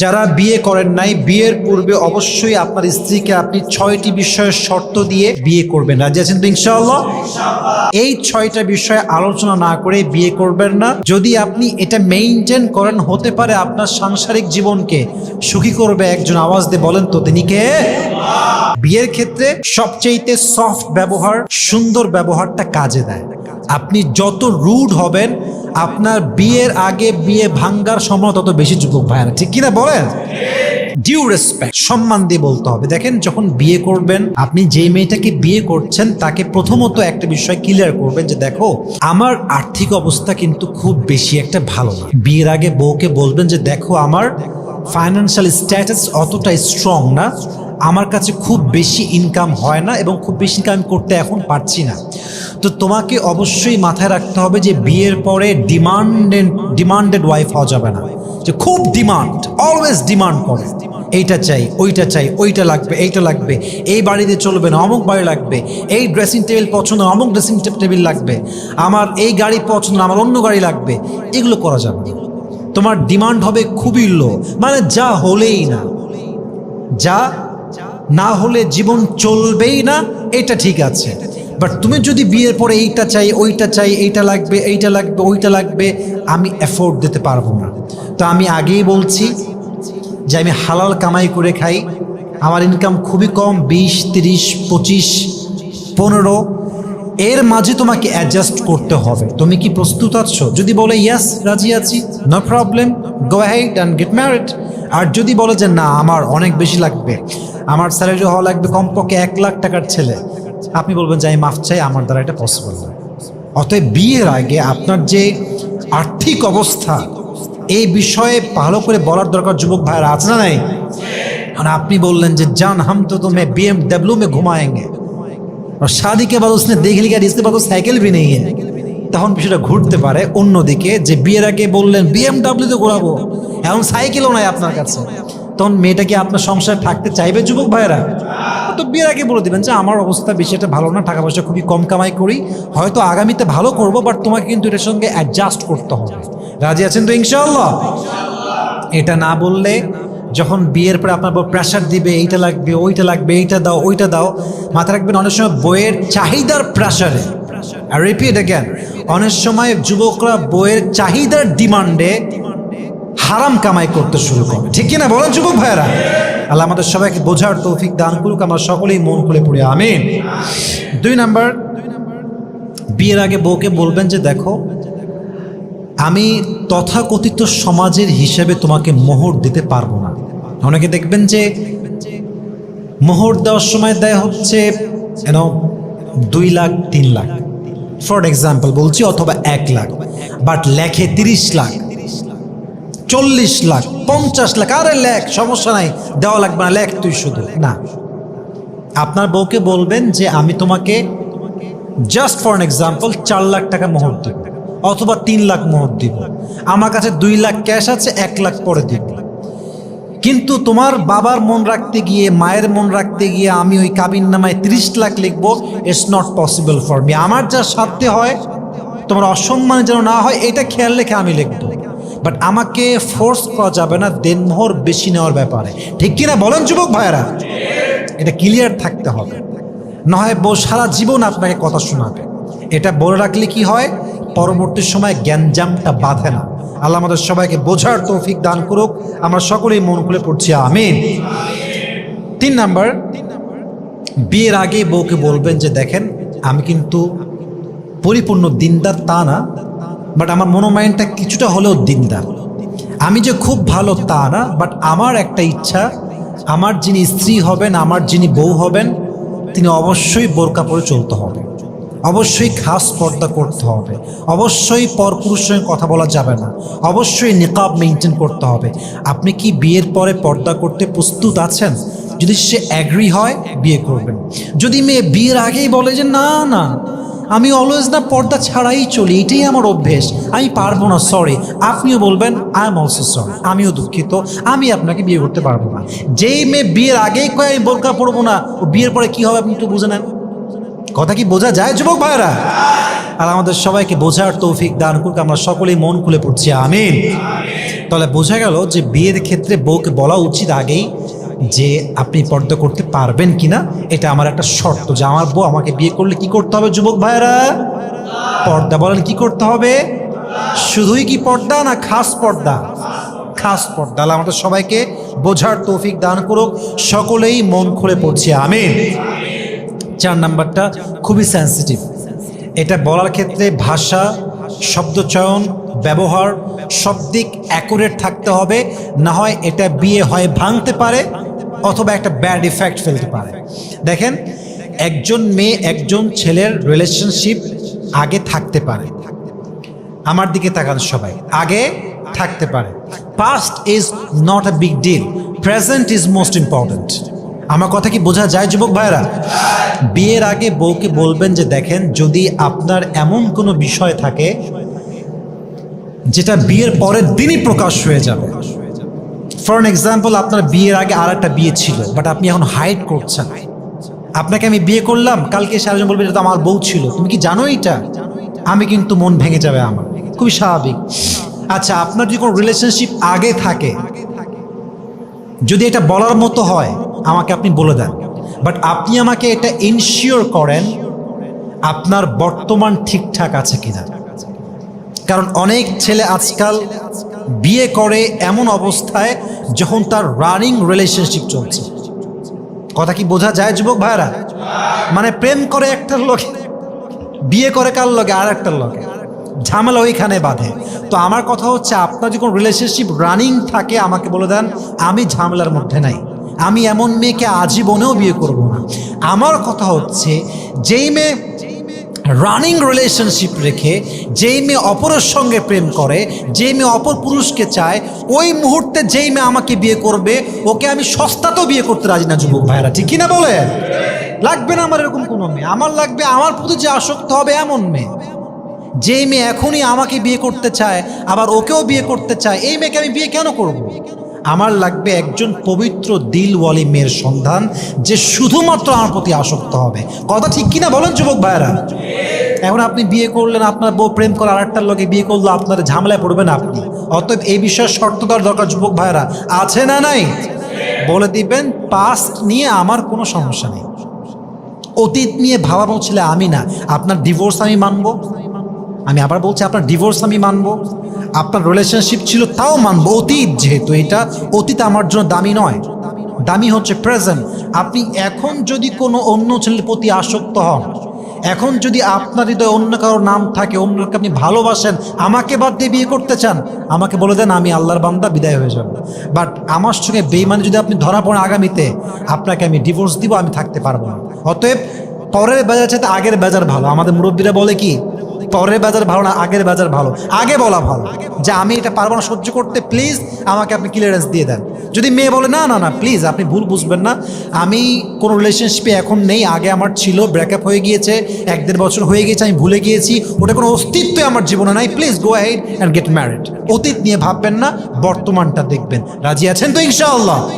যারা বিয়ে করেন নাই, বিয়ের পূর্বে অবশ্যই আপনার স্ত্রীকে আপনি ছয়টি বিষয়ের শর্ত দিয়ে বিয়ে করবেন। রাজি আছেন তো ইনশাআল্লাহ? এই ছয়টা বিষয়ে আলোচনা না করে বিয়ে করবেন না। যদি আপনি এটা মেইনটেন করেন, হতে পারে আপনার সাংসারিক জীবনকে সুখী করবে একজন। আওয়াজ দিয়ে বলেন তো, তিনি কে? বিয়ের ক্ষেত্রে সবচেয়েতে সফট ব্যবহার, সুন্দর ব্যবহারটা কাজে দেয়। আপনি যত রুড হবেন আপনার বিয়ের আগে বিয়ে ভাঙ্গার সময় তত বেশি যুবক ভাইয়ারা, ঠিক কিনা বলেন? ডিউ রেসপেক্ট সম্মান দিয়ে বলতে হবে। দেখেন, যখন বিয়ে করবেন, আপনি যেই মেয়েটাকে বিয়ে করছেন, তাকে প্রথমত একটা বিষয় ক্লিয়ার করবেন যে, দেখো, আমার আর্থিক অবস্থা কিন্তু খুব বেশি একটা ভালো না। বিয়ের আগে বউকে বলবেন যে, দেখো, আমার ফাইন্যান্সিয়াল স্ট্যাটাস অতটা স্ট্রং না। আমার কাছে খুব বেশি ইনকাম হয় না এবং খুব বেশি ইনকাম করতে এখন পারছি না। তো তোমাকে অবশ্যই মাথায় রাখতে হবে যে বিয়ের পরে ডিমান্ডেড ডিমান্ডেড ওয়াইফ হওয়া যাবে না। যে খুব ডিমান্ড অলওয়েজ ডিমান্ড করে। এইটা চাই, ওইটা চাই, ওইটা লাগবে, এইটা লাগবে। এই বাড়িতে চলবে না, অমুক বাড়ি লাগবে। এই ড্রেসিং টেবিল পছন্দ, অমুক ড্রেসিং টেবিল লাগবে। আমার এই গাড়ি পছন্দ, আমার অন্য গাড়ি লাগবে। এগুলো করা যাবে তোমার ডিমান্ড হবে খুবই লো মানে যা হলেই না। যা না হলে জীবন চলবেই না, এটা ঠিক আছে। বাট তুমি যদি বিয়ের পরে এইটা চাই, ওইটা চাই, এইটা লাগবে এইটা লাগবে, ওইটা লাগবে, আমি অ্যাফোর্ড দিতে পারব না। তো আমি আগেই বলছি যে আমি হালাল কামাই করে খাই, আমার ইনকাম খুবই কম, বিশ, তিরিশ, পঁচিশ, পনেরো। এর মাঝে তোমাকে অ্যাডজাস্ট করতে হবে। তুমি কি প্রস্তুত আছো? যদি বলে ইয়াস রাজি আছি no problem go ahead and get married আর যদি বলে যে না, আমার অনেক বেশি লাগবে আমার স্যালারি হওয়া লাগবে কমপক্ষে এক লাখ টাকার ছেলে আপনি বলবেন যে আমি মাফ চাই আমার দ্বারা এটা পসিবল না অতএব বিয়ের আগে আপনার যে আর্থিক অবস্থা এই বিষয়ে ভালো করে বলার দরকার যুবক ভাইয়েরা আছে না নাই আর আপনি বললেন যে জান হাম তো তুমি বি एम डब्ल्यू में घुमाएंगे और शादी के बाद उसने देख लिया इसके बाद तो साइकिल भी नहीं है তখন বিষয়টা ঘুরতে পারে অন্যদিকে যে বিয়ের আগে বললেন বিএমডাব্লিউতে ঘোরাবো এখন সাইকেলও নাই আপনার কাছে তখন মেয়েটা কি আপনার সংসারে থাকতে চাইবে, যুবক ভাইয়েরা? তো বিয়ের আগে বলে দিবেন যে, আমার অবস্থা বেশি একটা ভালো না, টাকা পয়সা খুবই কম কামাই করি। হয়তো আগামীতে ভালো করব বাট তোমাকে কিন্তু এটার সঙ্গে অ্যাডজাস্ট করতে হবে। রাজি আছেন তো ইনশাআল্লাহ? এটা না বললে যখন বিয়ের পরে আপনার প্রেশার দিবে, এইটা লাগবে, ওইটা লাগবে, এইটা দাও, ওইটা দাও। মাথা রাখবেন, অনেক সময় বইয়ের চাহিদার প্রেশারে আর রিপিট অ্যাগেন অনেক সময় যুবকরা বইয়ের চাহিদার ডিমান্ডে হারাম কামাই করতে শুরু করে। ঠিক কিনা বলেন যুবক ভাইয়েরা? আল্লাহ আমাদের সবাইকে বোঝার তৌফিক দান করুক, আমরা সকলেই মন খুলে পড়ি, আমিন। দুই নাম্বার, বিয়ের আগে বউকে বলবেন যে, দেখো, আমি তথাকথিত সমাজের হিসেবে তোমাকে মোহর দিতে পারব না। অনেকে দেখবেন যে, মোহর দেওয়ার সময় দেয় হচ্ছে এন দুই লাখ, তিন লাখ। ফর এক্সাম্পল বলছি অথবা এক লাখ বাট লেখে তিরিশ লাখ। চল্লিশ লাখ, পঞ্চাশ লাখ, আরে লেখ, সমস্যা নাই, দেওয়া লাগবে না, লেখ তুই শুধু, না। আপনার বউকে বলবেন যে আমি তোমাকে জাস্ট ফর এন এক্সাম্পল চার লাখ টাকা মোহর দিব, অথবা তিন লাখ মোহর দিব। আমার কাছে দুই লাখ ক্যাশ আছে, এক লাখ পরে দিব। কিন্তু তোমার বাবার মন রাখতে গিয়ে, মায়ের মন রাখতে গিয়ে আমি ওই কাবিন নামায় ত্রিশ লাখ লিখব it's not possible for me আমার যা সাধ্যে হয়, তোমার অসম্মান যেন না হয়, এটা খেয়াল রেখে আমি লিখব। বাট আমাকে ফোর্স করা যাবে না, দেনমোহর বেশি নেওয়ার ব্যাপারে। ঠিক কিনা বলেন যুবক ভাইয়েরা? এটা ক্লিয়ার থাকতে হবে। না হয় বউ সারা জীবন আপনাকে কথা শোনাবে। এটা বলে রাখলে কি হয়? পরবর্তী সময় জ্ঞানজামটা বাঁধে না। আল্লাহ আমাদের সবাইকে বোঝার তৌফিক দান করুক। আমরা সকলেই মন খুলে পড়ছি, আমিন। তিন নাম্বার, বিয়ের আগে বউকে বলবেন যে, দেখেন, আমি কিন্তু পরিপূর্ণ দিনদার তা না বাট আমার মনোমাইন্ডটা কিছুটা হলেও দিনদার। আমি যে খুব ভালো তা না বাট আমার একটা ইচ্ছা, আমার যিনি স্ত্রী হবেন, আমার যিনি বউ হবেন, তিনি অবশ্যই বোরকা পরে চলতে হবে। অবশ্যই খাস পর্দা করতে হবে। অবশ্যই পরপুরুষের সঙ্গে কথা বলা যাবে না। অবশ্যই নিকাব মেনটেন করতে হবে। আপনি কি বিয়ের পরে পর্দা করতে প্রস্তুত আছেন? যদি সে অ্যাগ্রি হয়, বিয়ে করবেন। যদি মেয়ে বিয়ের আগেই বলে যে না না আমি অলওয়েজ না পর্দা ছাড়াই চলি, এটাই আমার অভ্যেস। আমি পারব না সরি আপনিও বলবেন আই এম অলসো সরি আমিও দুঃখিত। আমি আপনাকে বিয়ে করতে পারব না। যেই মেয়ে বিয়ের আগেই কয়, আমি বোরকা পড়ব না। ও বিয়ের পরে কি হবে আপনি একটু বুঝে নেন। কথা কি বোঝা যায়, যুবক ভাইরা আর আমাদের সবাইকে বোঝার তৌফিক দান করুক, আমরা সকলেই মন খুলে পড়ছি, আমিন। তাহলে বোঝা গেল যে বিয়ের ক্ষেত্রে বউকে বলা উচিত আগেই যে আপনি পর্দা করতে পারবেন কিনা, এটা আমার একটা শর্ত। যে আমার বউ আমাকে বিয়ে করলে কি করতে হবে, যুবক ভাইরা পর্দা বলেন, কি করতে হবে? শুধুই কি পর্দা না খাস পর্দা? খাস পর্দা। আমাদের সবাইকে বোঝার তৌফিক দান করুক। সকলেই মন খুলে পড়ছি, আমিন। চার নাম্বারটা খুবই সেন্সিটিভ এটা বলার ক্ষেত্রে ভাষা শব্দচয়ন ব্যবহার, সব দিক অ্যাকুরেট থাকতে হবে। না হয় এটা বিয়ে হয়, ভাঙতে পারে। অথবা একটা ব্যাড ইফেক্ট ফেলতে পারে। দেখেন, একজন মেয়ে, একজন ছেলের রিলেশনশিপ আগে থাকতে পারে। আমার দিকে তাকান সবাই। আগে থাকতে পারে। Past is not a big deal present is most important আমার কথা কি বোঝা যায়, যুবক ভাইরা বিয়ের আগে বউকে বলবেন যে, দেখেন, যদি আপনার এমন কোনো বিষয় থাকে, যেটা বিয়ের পরের দিনই প্রকাশ হয়ে যাবে ফর অ্যান এক্সাম্পল আপনার বিয়ের আগে আর একটা বিয়ে ছিল বাট আপনি এখন হাইড করছেন। আপনাকে আমি বিয়ে করলাম, কালকে সারাজন বলবে, এটা তো আমার বউ ছিল। তুমি কি জানো এটা? আমি কিন্তু মন ভেঙে যাবে আমার। খুবই স্বাভাবিক। আচ্ছা আপনার যদি কোনো রিলেশনশিপ আগে থাকে, যদি এটা বলার মতো হয়, আমাকে আপনি বলে দেন। বাট আপনি আমাকে এটা ইনশিওর করেন, আপনার বর্তমান ঠিকঠাক আছে কিনা। কারণ অনেক ছেলে আজকাল বিয়ে করে এমন অবস্থায় যখন তার রানিং রিলেশনশিপ চলছে। কথা কি বোঝা যায়, যুবক ভাইরা মানে প্রেম করে একটার লোকে, বিয়ে করে কার লগে? আর একটার লগে। ঝামেলা ওইখানে বাঁধে। তো আমার কথা হচ্ছে, আপনার যখন রিলেশনশিপ রানিং থাকে, আমাকে বলে দেন, আমি ঝামেলার মধ্যে নাই। আমি এমন মেয়েকে আজীবনেও বিয়ে করব না। আমার কথা হচ্ছে, যেই মেয়ে রানিং রিলেশনশিপ রেখে যেই মেয়ে অপরের সঙ্গে প্রেম করে, যেই মেয়ে অপর পুরুষকে চায়, ওই মুহূর্তে যেই মেয়ে আমাকে বিয়ে করবে, ওকে আমি সস্তাতেও বিয়ে করতে রাজি না, যুবক ভাইরা ঠিক কিনা বলে লাগবে না আমার এরকম কোনো মেয়ে? আমার লাগবে, আমার প্রতি যে আসক্ত হবে এমন মেয়ে। যেই মেয়ে এখনই আমাকে বিয়ে করতে চায়, আবার ওকেও বিয়ে করতে চায়, এই মেয়েকে আমি বিয়ে কেন করব। আমার লাগবে একজন পবিত্র দিলওয়ালি মেয়ের সন্ধান, যে শুধুমাত্র আমার প্রতি আসক্ত হবে। কথা ঠিক কিনা বলেন, যুবক ভাইরা এখন আপনি বিয়ে করলেন, আপনার বউ প্রেম করে আরেকটার লোকে বিয়ে করল, আপনার ঝামেলায় পড়বেন আপনি। অতএব এই বিষয়ে শর্ত দেওয়ার দরকার, যুবক ভাইরা আছে না নাই? বলে দিবেন পাস্ট নিয়ে আমার কোনো সমস্যা নেই। অতীত নিয়ে ভাবানো ছেলে আমি না। আপনার ডিভোর্স আমি মানব। আমি আবার বলছি, আপনার ডিভোর্স আমি মানব। আপনার রিলেশনশিপ ছিল, তাও মানব। অতীত যেহেতু এটা, অতীত আমার জন্য দামি নয়। দামি হচ্ছে প্রেজেন্ট আপনি এখন যদি কোনো অন্য ছেলের প্রতি আসক্ত হন এখন যদি আপনার হৃদয়ে অন্য কারও নাম থাকে অন্য অন্যকে আপনি ভালোবাসেন, আমাকে বাদ দিয়ে বিয়ে করতে চান, আমাকে বলে দেন, আমি আল্লাহর বান্দা, বিদায় হয়ে যাব। বাট আমার সঙ্গে বেইমানি যদি আপনি ধরা পড়েন আগামীতে, আপনাকে আমি ডিভোর্স দিব, আমি থাকতে পারব না। অতএব পরের বাজার চাইতে আগের বাজার ভালো। আমাদের মুরব্বীরা বলে কি পরের বাজার ভালো না আগের বাজার ভালো? আগে বলা ভালো। যে আমি এটা পারব না সহ্য করতে প্লিজ আমাকে আপনি ক্লিয়ারেন্স দিয়ে দেন। যদি মেয়ে বলে, না না না প্লিজ আপনি ভুল বুঝবেন না। আমি কোনো রিলেশনশিপে এখন নেই, আগে আমার ছিল ব্রেকআপ হয়ে গিয়েছে, এক দেড় বছর হয়ে গিয়েছে, আমি ভুলে গিয়েছি, ওটা কোনো অস্তিত্বই আমার জীবনে নাই। Please go head and get married অতীত নিয়ে ভাববেন না, বর্তমানটা দেখবেন। রাজি আছেন তো ইনশাআল্লাহ?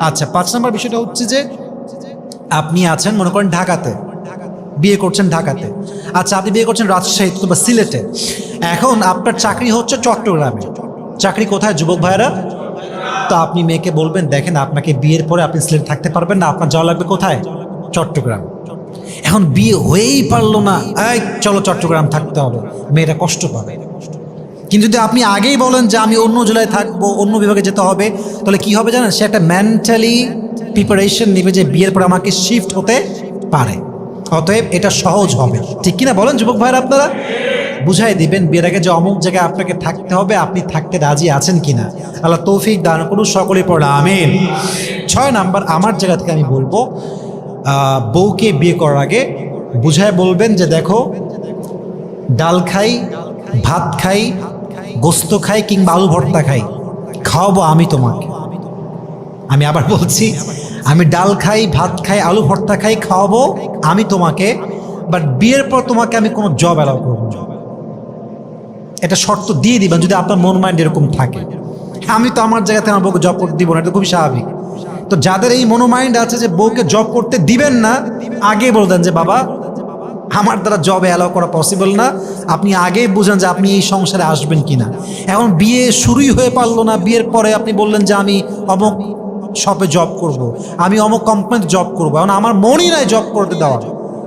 আচ্ছা পাঁচ নম্বর বিষয়টা হচ্ছে যে, আপনি আছেন, মনে করেন, ঢাকাতে। বিয়ে করছেন ঢাকাতে। আচ্ছা আপনি বিয়ে করছেন রাজশাহীতে বা সিলেটে। এখন আপনার চাকরি হচ্ছে চট্টগ্রামে। চাকরি কোথায়, যুবক ভাইরা তো আপনি মেয়েকে বলবেন, দেখেন আপনাকে বিয়ের পরে আপনি সিলেট থাকতে পারবেন না, আপনার যাওয়া লাগবে কোথায়? চট্টগ্রাম। এখন বিয়ে হয়েই পারল না। এই, চলো চট্টগ্রাম থাকতে হবে। মেয়েরা কষ্ট পাবে। কিন্তু যদি আপনি আগেই বলেন যে আমি অন্য জেলায় থাকব, অন্য বিভাগে যেতে হবে, তাহলে কি হবে জানেন? সে একটা মেন্টালি প্রিপারেশন নেবে যে বিয়ের পর আমাকে শিফট হতে পারে। অতএব এটা সহজ হবে। ঠিক কিনা বলেন যুবক ভাইয়ের আপনারা? বুঝাই দিবেন, বিয়ের আগে যে অমুক জায়গায় আপনাকে থাকতে হবে, আপনি থাকতে রাজি আছেন কিনা? আল্লাহ তৌফিক দান করুন সকলে পড়া, আমিন। ছয় নাম্বার, আমার জায়গা থেকে আমি বলব বউকে বিয়ে করার আগে বুঝায় বলবেন যে দেখো, ডাল খাই, ভাত খাই, গোস্ত খাই কিংবা আলু ভর্তা খাই, খাওয়াবো আমি তোমাকে। আমি আবার বলছি আমি ডাল খাই, ভাত খাই, আলু ভর্তা খাই, খাওয়াবো আমি তোমাকে বাট বিয়ের পর তোমাকে আমি কোনো জব অ্যালাউ করব এটা শর্ত দিয়ে দিবেন যদি আপনার মন মাইন্ড এরকম থাকে। আমি তো আমার জায়গাতে আমার বউকে জব করতে দিব না, এটা খুবই স্বাভাবিক। তো যাদের এই মনোমাইন্ড আছে যে বউকে জব করতে দিবেন না, আগে বলে দেন যে, বাবা, আমার দ্বারা জবে অ্যালাউ করা পসিবল না। আপনি আগেই বুঝেন যে আপনি এই সংসারে আসবেন কি না এখন বিয়ে শুরুই হয়ে পারল না, বিয়ের পরে আপনি বললেন যে আমি অমুক শপে জব করব। আমি অমুক কোম্পানিতে জব করব। এখন আমার মনই নাই জব করতে দেওয়ার।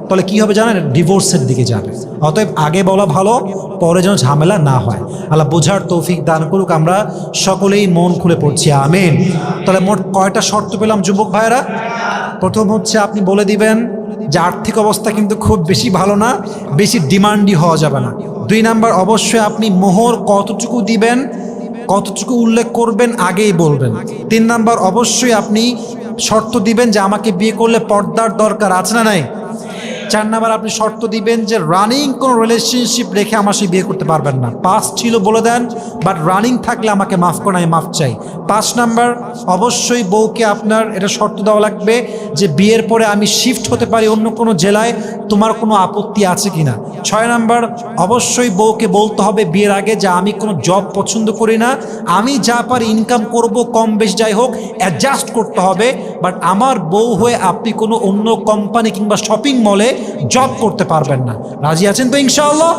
তাহলে কি হবে জানেন? ডিভোর্সের দিকে যাবে। অতএব আগে বলা ভালো, পরে যেন ঝামেলা না হয়। আল্লাহ বোঝার তৌফিক দান করুক, আমরা সকলেই মন খুলে পড়ছি। আমেন। তাহলে মোট কয়টা শর্ত পেলাম, যুবক ভাইরা প্রথম হচ্ছে আপনি বলে দিবেন যে আর্থিক অবস্থা কিন্তু খুব বেশি ভালো না, বেশি ডিমান্ডই হওয়া যাবে না। দুই নাম্বার, অবশ্যই আপনি মোহর কতটুকু দিবেন কতটুকু উল্লেখ করবেন আগেই বলবেন। তিন নাম্বার, অবশ্যই আপনি শর্ত দিবেন যে আমাকে বিয়ে করলে পর্দার দরকার আছে না নাই? চার নাম্বার আপনি শর্ত দিবেন যে রানিং কোনো রিলেশনশিপ রেখে আমার সে বিয়ে করতে পারবেন না। পাস ছিল বলে দেন বাট রানিং থাকলে আমাকে মাফ করেন, আমি মাফ চাই। পাঁচ নাম্বার, অবশ্যই বউকে আপনার এটা শর্ত দেওয়া লাগবে যে বিয়ের পরে আমি শিফট হতে পারি অন্য কোনো জেলায়, তোমার কোনো আপত্তি আছে কি না ছয় নাম্বার, অবশ্যই বউকে বলতে হবে বিয়ের আগে যে আমি কোনো জব পছন্দ করি না, আমি যা পারি ইনকাম করব, কম বেশ যাই হোক অ্যাডজাস্ট করতে হবে বাট আমার বউ হয়ে আপনি কোনো অন্য কোম্পানি কিংবা শপিং মলে জব করতে পারবেন না। রাজি আছেন তো ইনশাআল্লাহ?